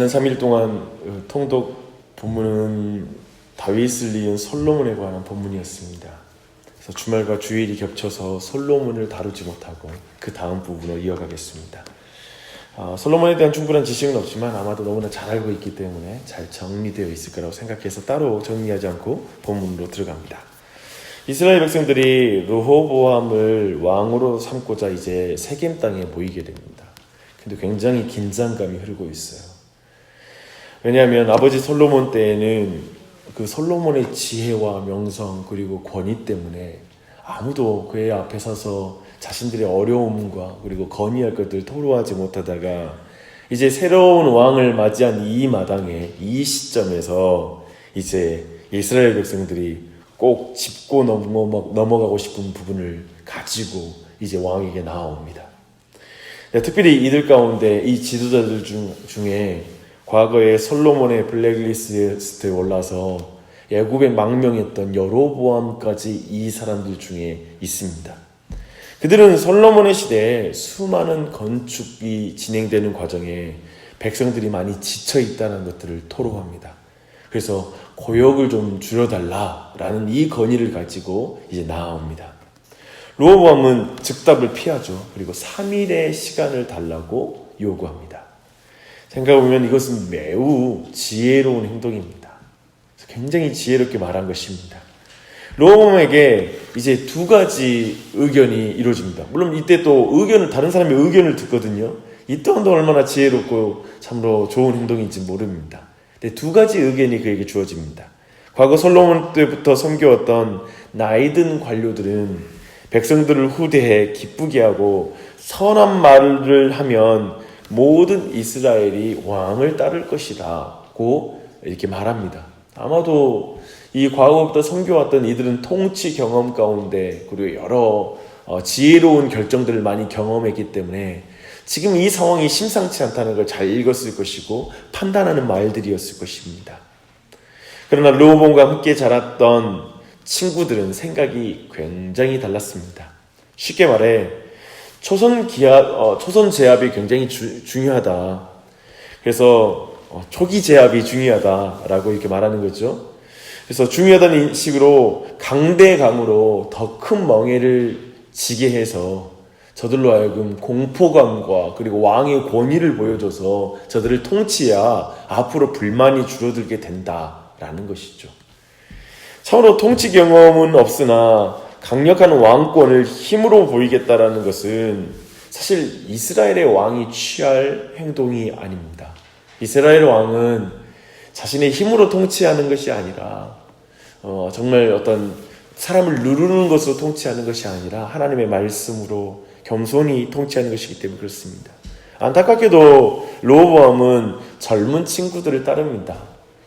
지난 3일 동안 어, 통독 본문은 다윗을 이은 솔로몬에 관한 본문이었습니다. 그래서 주말과 주일이 겹쳐서 솔로몬을 다루지 못하고 그 다음 부분으로 이어가겠습니다. 어, 솔로몬에 대한 충분한 지식은 없지만 아마도 너무나 잘 알고 있기 때문에 잘 정리되어 있을 거라고 생각해서 따로 정리하지 않고 본문으로 들어갑니다. 이스라엘 백성들이 르호보암을 왕으로 삼고자 이제 세겜 땅에 모이게 됩니다. 근데 굉장히 긴장감이 흐르고 있어요. 왜냐하면 아버지 솔로몬 때에는 그 솔로몬의 지혜와 명성 그리고 권위 때문에 아무도 그의 앞에 서서 자신들의 어려움과 그리고 건의할 것들 토로하지 못하다가 이제 새로운 왕을 맞이한 이 마당에 이 시점에서 이제 이스라엘 백성들이 꼭 짚고 넘어, 넘어가고 싶은 부분을 가지고 이제 왕에게 나옵니다. 네, 특별히 이들 가운데 이 지도자들 중, 중에 과거에 솔로몬의 블랙리스트에 올라서 애굽에 망명했던 여로보암까지 이 사람들 중에 있습니다. 그들은 솔로몬의 시대에 수많은 건축이 진행되는 과정에 백성들이 많이 지쳐 있다는 것들을 토로합니다. 그래서 고역을 좀 줄여달라라는 이 건의를 가지고 이제 나옵니다. 로보암은 즉답을 피하죠. 그리고 3일의 시간을 달라고 요구합니다. 생각해보면 이것은 매우 지혜로운 행동입니다. 굉장히 지혜롭게 말한 것입니다. 로보암에게 이제 두 가지 의견이 이루어집니다. 물론 이때 또 의견을, 다른 사람의 의견을 듣거든요. 이 또한 얼마나 지혜롭고 참으로 좋은 행동인지 모릅니다. 근데 두 가지 의견이 그에게 주어집니다. 과거 솔로몬 때부터 섬겨왔던 나이든 관료들은 백성들을 후대해 기쁘게 하고 선한 말을 하면 모든 이스라엘이 왕을 따를 것이다고 이렇게 말합니다. 아마도 이 과거부터 섬겨왔던 이들은 통치 경험 가운데 그리고 여러 어, 지혜로운 결정들을 많이 경험했기 때문에 지금 이 상황이 심상치 않다는 걸 잘 읽었을 것이고 판단하는 말들이었을 것입니다. 그러나 르호본과 함께 자랐던 친구들은 생각이 굉장히 달랐습니다. 쉽게 말해 초선 기합, 어, 초선 제압이 굉장히 주, 중요하다. 그래서 어, 초기 제압이 중요하다라고 이렇게 말하는 거죠. 그래서 중요하다는 인식으로 강대강으로 더 큰 멍해를 지게 해서 저들로 하여금 공포감과 그리고 왕의 권위를 보여줘서 저들을 통치해야 앞으로 불만이 줄어들게 된다라는 것이죠. 참으로 통치 경험은 없으나 강력한 왕권을 힘으로 보이겠다라는 것은 사실 이스라엘의 왕이 취할 행동이 아닙니다. 이스라엘 왕은 자신의 힘으로 통치하는 것이 아니라 어, 정말 어떤 사람을 누르는 것으로 통치하는 것이 아니라 하나님의 말씀으로 겸손히 통치하는 것이기 때문에 그렇습니다. 안타깝게도 로보암은 젊은 친구들을 따릅니다.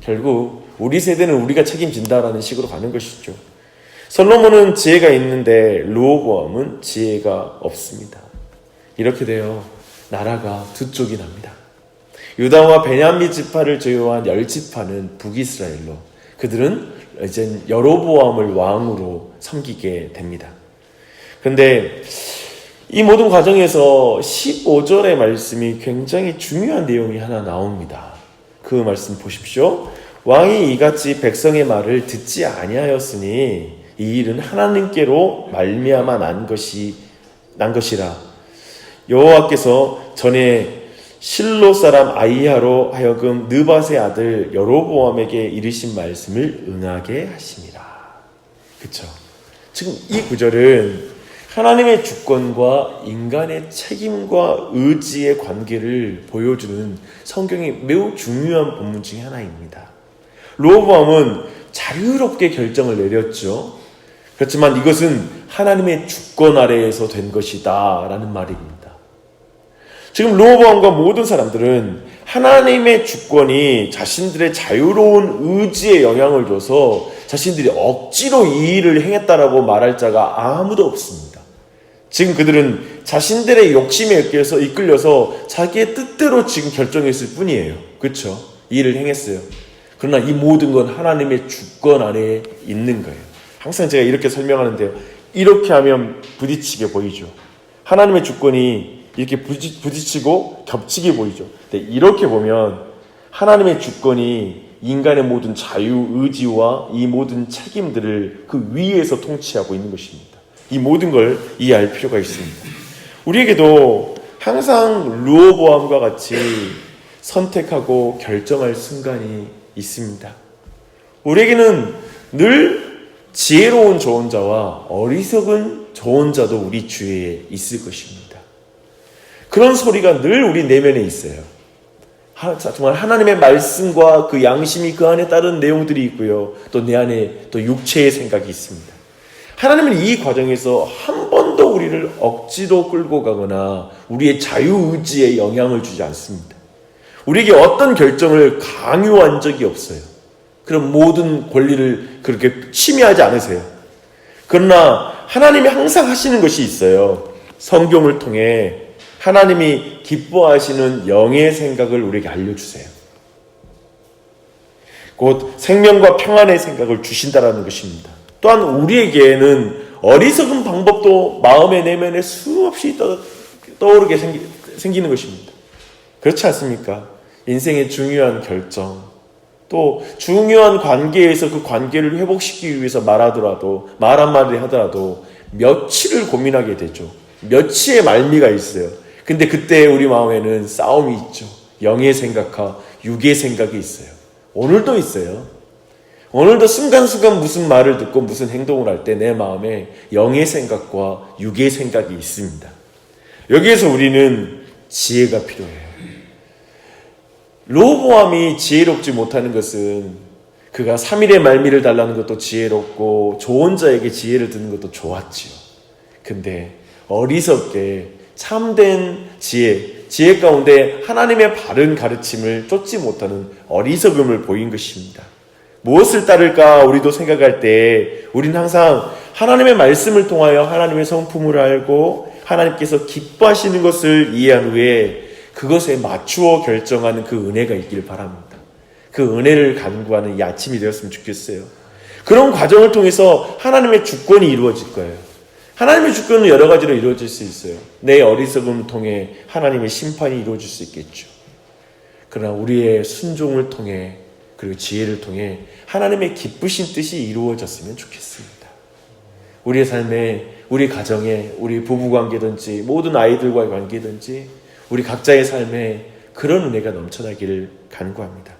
결국 우리 세대는 우리가 책임진다라는 식으로 가는 것이죠. 솔로몬은 지혜가 있는데 로보암은 지혜가 없습니다. 이렇게 되어 나라가 두 쪽이 납니다. 유다와 베냐민 지파를 제외한 열 지파는 북이스라엘로 그들은 이제 여로보암을 왕으로 섬기게 됩니다. 근데 이 모든 과정에서 15절의 말씀이 굉장히 중요한 내용이 하나 나옵니다. 그 말씀 보십시오. 왕이 이같이 백성의 말을 듣지 아니하였으니 이 일은 하나님께로 말미암아 난 것이 난 것이라 여호와께서 전에 실로 사람 아이야로 하여금 느밧의 아들 여로보암에게 이르신 말씀을 응하게 하심이라. 그쵸? 지금 이 구절은 하나님의 주권과 인간의 책임과 의지의 관계를 보여주는 성경의 매우 중요한 본문 중에 하나입니다. 로보암은 자유롭게 결정을 내렸죠. 그렇지만 이것은 하나님의 주권 아래에서 된 것이다 라는 말입니다. 지금 로보암과 모든 사람들은 하나님의 주권이 자신들의 자유로운 의지에 영향을 줘서 자신들이 억지로 이 일을 행했다라고 말할 자가 아무도 없습니다. 지금 그들은 자신들의 욕심에 이끌려서, 이끌려서 자기의 뜻대로 지금 결정했을 뿐이에요. 그렇죠? 이 일을 행했어요. 그러나 이 모든 건 하나님의 주권 아래에 있는 거예요. 항상 제가 이렇게 설명하는데요. 이렇게 하면 부딪히게 보이죠. 하나님의 주권이 이렇게 부딪, 부딪히고 겹치게 보이죠. 근데 이렇게 보면 하나님의 주권이 인간의 모든 자유 의지와 이 모든 책임들을 그 위에서 통치하고 있는 것입니다. 이 모든 걸 이해할 필요가 있습니다. 우리에게도 항상 루어보암과 같이 선택하고 결정할 순간이 있습니다. 우리에게는 늘 지혜로운 조언자와 어리석은 조언자도 우리 주위에 있을 것입니다. 그런 소리가 늘 우리 내면에 있어요. 하- 정말 하나님의 말씀과 그 양심이 그 안에 따른 내용들이 있고요. 또 내 안에 또 육체의 생각이 있습니다. 하나님은 이 과정에서 한 번도 우리를 억지로 끌고 가거나 우리의 자유의지에 영향을 주지 않습니다. 우리에게 어떤 결정을 강요한 적이 없어요. 그런 모든 권리를 그렇게 침해하지 않으세요. 그러나 하나님이 항상 하시는 것이 있어요. 성경을 통해 하나님이 기뻐하시는 영의 생각을 우리에게 알려주세요. 곧 생명과 평안의 생각을 주신다라는 것입니다. 또한 우리에게는 어리석은 방법도 마음의 내면에 수없이 떠, 떠오르게 생기, 생기는 것입니다. 그렇지 않습니까? 인생의 중요한 결정, 또 중요한 관계에서 그 관계를 회복시키기 위해서 말하더라도 말 한마디 하더라도 며칠을 고민하게 되죠. 며칠의 말미가 있어요. 근데 그때 우리 마음에는 싸움이 있죠. 영의 생각과 육의 생각이 있어요. 오늘도 있어요. 오늘도 순간순간 무슨 말을 듣고 무슨 행동을 할 때 내 마음에 영의 생각과 육의 생각이 있습니다. 여기에서 우리는 지혜가 필요해요. 로보암이 지혜롭지 못하는 것은 그가 3일의 말미를 달라는 것도 지혜롭고 좋은 자에게 지혜를 듣는 것도 좋았지요. 근데 어리석게 참된 지혜, 지혜 가운데 하나님의 바른 가르침을 쫓지 못하는 어리석음을 보인 것입니다. 무엇을 따를까 우리도 생각할 때 우리는 항상 하나님의 말씀을 통하여 하나님의 성품을 알고 하나님께서 기뻐하시는 것을 이해한 후에 그것에 맞추어 결정하는 그 은혜가 있기를 바랍니다. 그 은혜를 간구하는 이 아침이 되었으면 좋겠어요. 그런 과정을 통해서 하나님의 주권이 이루어질 거예요. 하나님의 주권은 여러 가지로 이루어질 수 있어요. 내 어리석음을 통해 하나님의 심판이 이루어질 수 있겠죠. 그러나 우리의 순종을 통해 그리고 지혜를 통해 하나님의 기쁘신 뜻이 이루어졌으면 좋겠습니다. 우리의 삶에, 우리 가정에, 우리 부부 관계든지 모든 아이들과의 관계든지 우리 각자의 삶에 그런 은혜가 넘쳐나기를 간구합니다.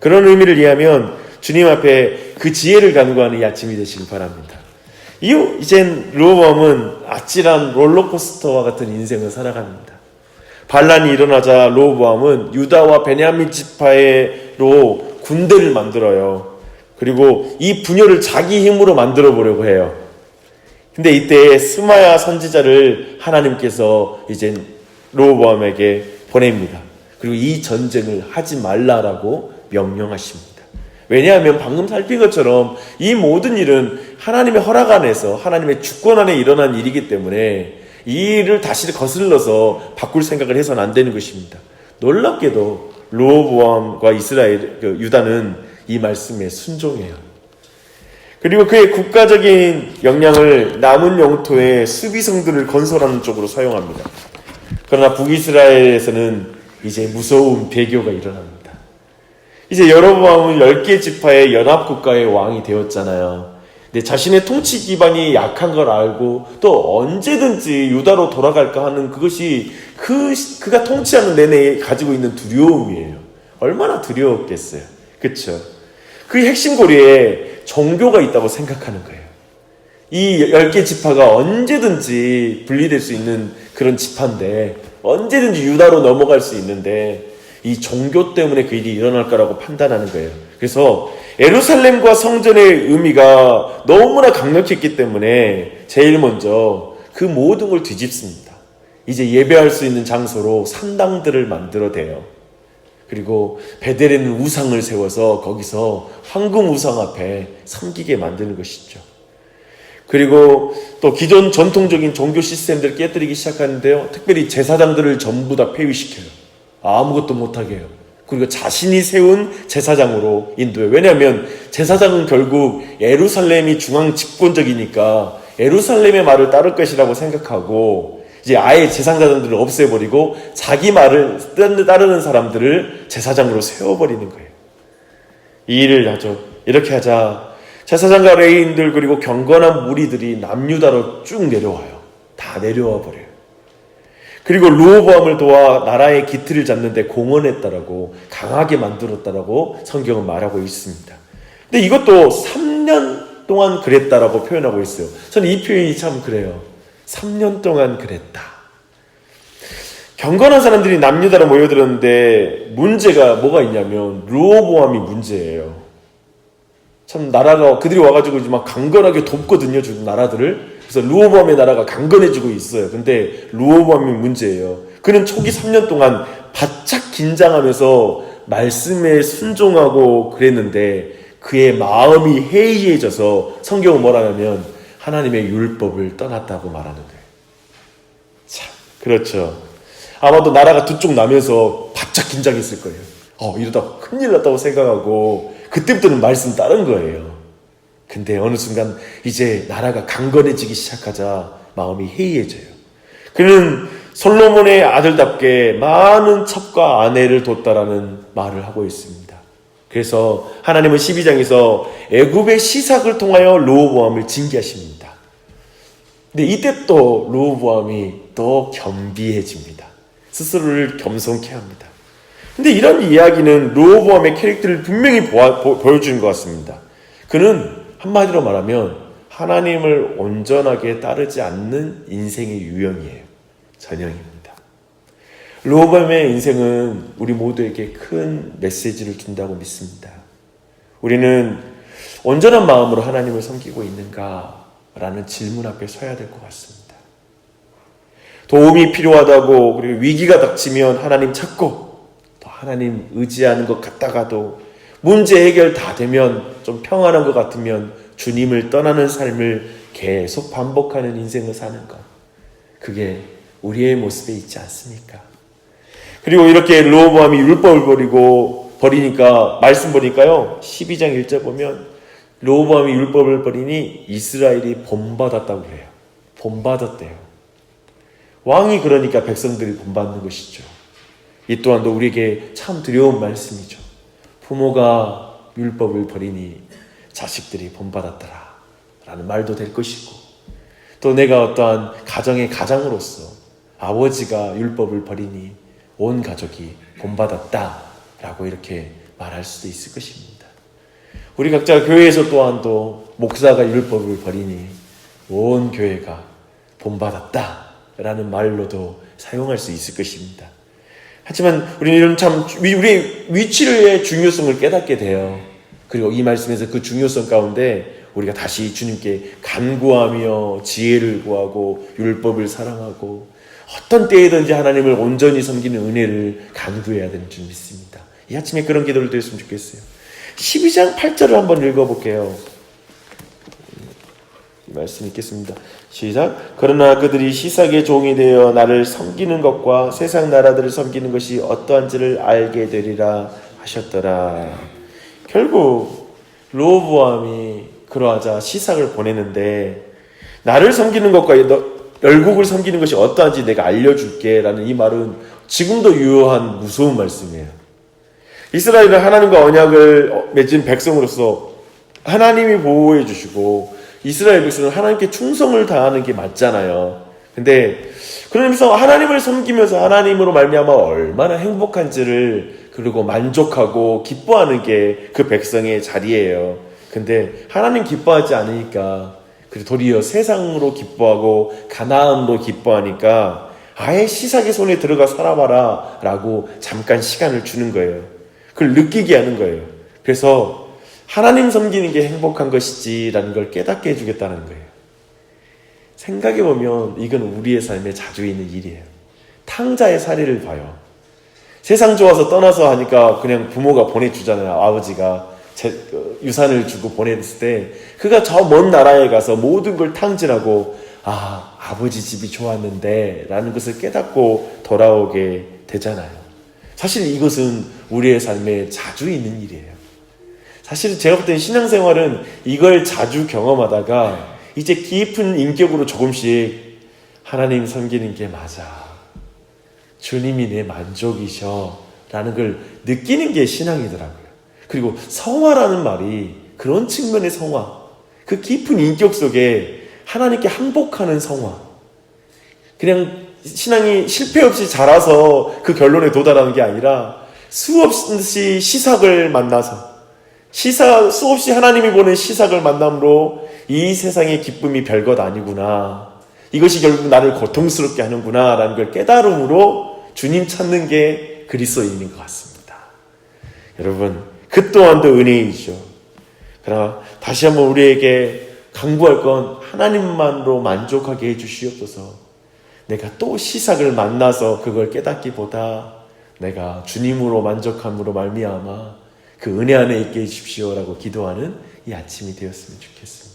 그런 의미를 이해하면 주님 앞에 그 지혜를 간구하는 이 아침이 되시길 바랍니다. 이후 이젠 로보암은 아찔한 롤러코스터와 같은 인생을 살아갑니다. 반란이 일어나자 로보암은 유다와 베냐민 지파로 군대를 만들어요. 그리고 이 분열을 자기 힘으로 만들어 보려고 해요. 근데 이때 스마야 선지자를 하나님께서 이제 로보암에게 보냅니다. 그리고 이 전쟁을 하지 말라라고 명령하십니다. 왜냐하면 방금 살핀 것처럼 이 모든 일은 하나님의 허락 안에서 하나님의 주권 안에 일어난 일이기 때문에 이 일을 다시 거슬러서 바꿀 생각을 해서는 안 되는 것입니다. 놀랍게도 로보암과 이스라엘 그 유다는 이 말씀에 순종해요. 그리고 그의 국가적인 역량을 남은 영토의 수비성들을 건설하는 쪽으로 사용합니다. 그러나 북이스라엘에서는 이제 무서운 배교가 일어납니다. 이제 여로보암은 10개 지파의 연합국가의 왕이 되었잖아요. 근데 자신의 통치 기반이 약한 걸 알고 또 언제든지 유다로 돌아갈까 하는 그것이 그, 그가 통치하는 내내 가지고 있는 두려움이에요. 얼마나 두려웠겠어요. 그쵸? 그 핵심 고리에 종교가 있다고 생각하는 거예요. 이 10개 지파가 언제든지 분리될 수 있는 그런 지파인데 언제든지 유다로 넘어갈 수 있는데 이 종교 때문에 그 일이 일어날 거라고 판단하는 거예요. 그래서 에루살렘과 성전의 의미가 너무나 강력했기 때문에 제일 먼저 그 모든 걸 뒤집습니다. 이제 예배할 수 있는 장소로 산당들을 만들어대요. 그리고 베델에는 우상을 세워서 거기서 황금 우상 앞에 섬기게 만드는 것이죠. 그리고 또 기존 전통적인 종교 시스템들을 깨뜨리기 시작하는데요. 특별히 제사장들을 전부 다 폐위시켜요. 아무것도 못하게 해요. 그리고 자신이 세운 제사장으로 인도해요. 왜냐하면 제사장은 결국 예루살렘이 중앙 집권적이니까 예루살렘의 말을 따를 것이라고 생각하고 이제 아예 제사장들을 없애버리고 자기 말을 따르는 사람들을 제사장으로 세워버리는 거예요. 이 일을 하죠. 이렇게 하자 제사장과 레인들 그리고 경건한 무리들이 남유다로 쭉 내려와요. 다 내려와 버려요. 그리고 루호보암을 도와 나라의 기틀을 잡는데 공헌했다라고 강하게 만들었다라고 성경은 말하고 있습니다. 근데 이것도 3년 동안 그랬다라고 표현하고 있어요. 저는 이 표현이 참 그래요. 3년 동안 그랬다. 경건한 사람들이 남유다로 모여들었는데 문제가 뭐가 있냐면 루호보암이 문제예요. 참 나라가 그들이 와가지고 이제 막 강건하게 돕거든요. 주 나라들을. 그래서 루호보암의 나라가 강건해지고 있어요. 근데 루호보암이 문제예요. 그는 초기 3년 동안 바짝 긴장하면서 말씀에 순종하고 그랬는데 그의 마음이 해이해져서 성경은 뭐라 하면 하나님의 율법을 떠났다고 말하는 거예요. 참, 그렇죠. 아마도 나라가 두 쪽 나면서 바짝 긴장했을 거예요. 어, 이러다 큰일 났다고 생각하고 그때부터는 말씀 따른 거예요. 근데 어느 순간 이제 나라가 강건해지기 시작하자 마음이 해이해져요. 그는 솔로몬의 아들답게 많은 첩과 아내를 뒀다라는 말을 하고 있습니다. 그래서 하나님은 12장에서 애굽의 시삭을 통하여 로보암을 징계하십니다. 근데 이때 또 로보암이 더 겸비해집니다. 스스로를 겸손케 합니다. 근데 이런 이야기는 로보암의 캐릭터를 분명히 보아, 보, 보여주는 것 같습니다. 그는 한마디로 말하면 하나님을 온전하게 따르지 않는 인생의 유형이에요. 전형입니다. 로밤의 인생은 우리 모두에게 큰 메시지를 준다고 믿습니다. 우리는 온전한 마음으로 하나님을 섬기고 있는가? 라는 질문 앞에 서야 될 것 같습니다. 도움이 필요하다고 그리고 위기가 닥치면 하나님 찾고 또 하나님 의지하는 것 같다가도 문제 해결 다 되면 좀 평안한 것 같으면 주님을 떠나는 삶을 계속 반복하는 인생을 사는 것. 그게 우리의 모습에 있지 않습니까? 그리고 이렇게 로보암이 율법을 버리고 버리니까 말씀 보니까요. 12장 1절 보면 로보암이 율법을 버리니 이스라엘이 본받았다고 해요. 본받았대요. 왕이 그러니까 백성들이 본받는 것이죠. 이 또한도 우리에게 참 두려운 말씀이죠. 부모가 율법을 버리니 자식들이 본받았더라. 라는 말도 될 것이고, 또 내가 어떠한 가정의 가장으로서 아버지가 율법을 버리니 온 가족이 본받았다. 라고 이렇게 말할 수도 있을 것입니다. 우리 각자 교회에서 또한 또 목사가 율법을 버리니 온 교회가 본받았다. 라는 말로도 사용할 수 있을 것입니다. 하지만 우리는 참 우리의 위치의 중요성을 깨닫게 돼요. 그리고 이 말씀에서 그 중요성 가운데 우리가 다시 주님께 간구하며 지혜를 구하고 율법을 사랑하고 어떤 때에든지 하나님을 온전히 섬기는 은혜를 간구해야 되는 줄 믿습니다. 이 아침에 그런 기도를 드렸으면 좋겠어요. 12장 8절을 한번 읽어볼게요. 이 말씀 읽겠습니다. 시작. 그러나 그들이 시삭의 종이 되어 나를 섬기는 것과 세상 나라들을 섬기는 것이 어떠한지를 알게 되리라 하셨더라. 결국 로보암이 그러하자 시삭을 보내는데 나를 섬기는 것과 열국을 섬기는 것이 어떠한지 내가 알려줄게 라는 이 말은 지금도 유효한 무서운 말씀이에요. 이스라엘은 하나님과 언약을 맺은 백성으로서 하나님이 보호해 주시고 이스라엘 백성은 하나님께 충성을 다하는 게 맞잖아요. 근데 그러면서 하나님을 섬기면서 하나님으로 말미암아 얼마나 행복한지를 그리고 만족하고 기뻐하는 게 그 백성의 자리예요. 근데 하나님 기뻐하지 않으니까 그리고 도리어 세상으로 기뻐하고 가나안으로 기뻐하니까 아예 시삭의 손에 들어가 살아봐라 라고 잠깐 시간을 주는 거예요. 그걸 느끼게 하는 거예요. 그래서 하나님 섬기는 게 행복한 것이지라는 걸 깨닫게 해주겠다는 거예요. 생각해 보면 이건 우리의 삶에 자주 있는 일이에요. 탕자의 사례를 봐요. 세상 좋아서 떠나서 하니까 그냥 부모가 보내주잖아요. 아버지가 제, 어, 유산을 주고 보냈을 때 그가 저 먼 나라에 가서 모든 걸 탕진하고 아 아버지 집이 좋았는데 라는 것을 깨닫고 돌아오게 되잖아요. 사실 이것은 우리의 삶에 자주 있는 일이에요. 사실 제가 볼 때는 신앙생활은 이걸 자주 경험하다가 이제 깊은 인격으로 조금씩 하나님 섬기는 게 맞아. 주님이 내 만족이셔. 라는 걸 느끼는 게 신앙이더라고요. 그리고 성화라는 말이 그런 측면의 성화. 그 깊은 인격 속에 하나님께 항복하는 성화. 그냥 신앙이 실패 없이 자라서 그 결론에 도달하는 게 아니라 수없이 시삭을 만나서 시사 수없이 하나님이 보는 시삭을 만남으로 이 세상의 기쁨이 별것 아니구나. 이것이 결국 나를 고통스럽게 하는구나라는 걸 깨달음으로 주님 찾는 게 그리스도인인 것 같습니다. 여러분, 그 또한도 은혜이죠. 그러나 다시 한번 우리에게 강구할 건 하나님만으로 만족하게 해주시옵소서. 내가 또 시삭을 만나서 그걸 깨닫기보다 내가 주님으로 만족함으로 말미암아 그 은혜 안에 있게 해주십시오라고 기도하는 이 아침이 되었으면 좋겠습니다.